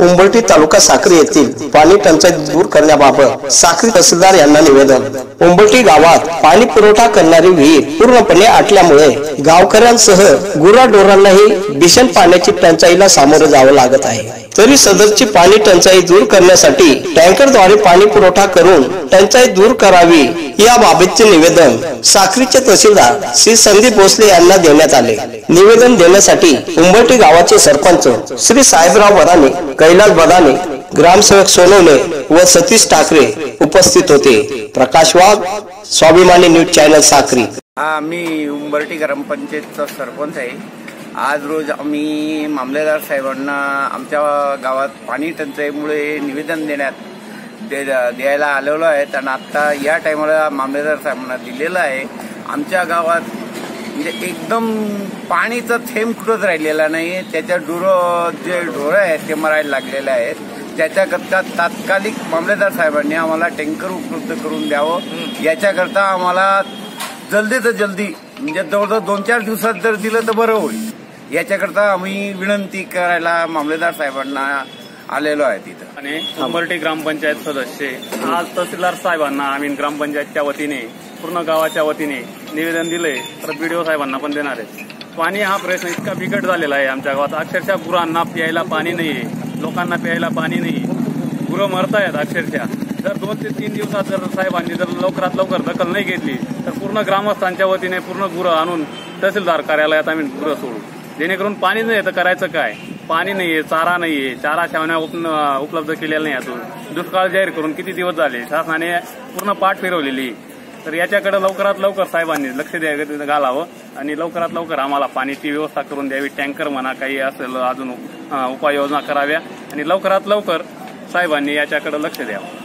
उंबरटी तालुका साक्री येथील पाणी टंचाई दूर करण्याबाबत साक्री तहसीलदार यांना निवेदन. उंबरठी गावात पाणी पुरवठा करणारी विहीर पूर्णपणे आटल्यामुळे गावकऱ्यांसह गुराढोरांनाही भीषण पाण्याची टंचाईला सामोरं जावं लागत आहे. तरी सदरची पाणी टंचाई दूर करण्यासाठी टँकरद्वारे पाणी पुरवठा करून टंचाई दूर करावी या बाबतचे निवेदन साखरीचे तहसीलदार श्री संदीप भोसले यांना देण्यात आले. निवेदन देण्यासाठी उंबरठी गावाचे सरपंच श्री साहेबराव बदाने कैलास बदाने ग्रामसेवक सोनवणे व सतीश ठाकरे उपस्थित होते. प्रकाश वाघ स्वाभिमानी न्यूज चॅनल साखरी हा मी उंबरटी ग्रामपंचायतचा सरपंच आहे. आज रोज आम्ही मामलेदार साहेबांना आमच्या गावात पाणी टंचाईमुळे निवेदन देण्यात दे द्यायला आलेलो आहे आणि आत्ता या टायमाला मामलेदार साहेबांना दिलेलं आहे. आमच्या गावात म्हणजे एकदम पाणीचं थेंब कुठंच राहिलेला नाही. त्याच्या डुरं जे ढोरं आहेत ते मरायला लागलेले आहेत. त्याच्याकरता तात्कालिक मामलेदार साहेबांनी आम्हाला टँकर उपलब्ध करून द्यावं. याच्याकरता आम्हाला जल्दी तर जल्दी म्हणजे जवळजवळ दोन चार दिवसात जर दिलं तर बरं होईल. याच्याकरता आम्ही विनंती करायला मामलेदार साहेबांना आलेलो आहे तिथं. आणि उंबरटी ग्रामपंचायत सदस्य आज तहसीलदार साहेबांना आम्ही ग्रामपंचायतच्या वतीने पूर्ण गावाच्या वतीने निवेदन दिलंय तर बीडीओ साहेबांना पण देणार आहे. पाणी हा प्रश्न इतका बिकट झालेला आहे आमच्या गावात. अक्षरशः गुरांना प्यायला पाणी नाहीये. लोकांना प्यायला पाणी नाही. गुरं मरतायत अक्षरशः. जर दोन ते तीन दिवसात जर साहेबांनी जर लवकरात लवकर दखल नाही घेतली तर पूर्ण ग्रामस्थांच्या वतीने पूर्ण गुरं आणून तहसीलदार कार्यालयात आम्ही गुरं सोडू. जेणेकरून पाणी नाही तर करायचं काय? पाणी नाहीये चारा नाहीये चारा छावण्या उप- उपलब्ध केलेल्या नाही अजून. दुष्काळ जाहीर करून किती दिवस झाले? शासनाने पूर्ण पाठ फिरवलेली. तर याच्याकडे लवकरात लवकर साहेबांनी लक्ष द्या घालावं आणि लवकरात लवकर आम्हाला पाण्याची व्यवस्था करून द्यावी. टँकर म्हणा काही असेल अजून उपाययोजना कराव्या आणि लवकरात लवकर साहेबांनी याच्याकडे लक्ष द्यावं.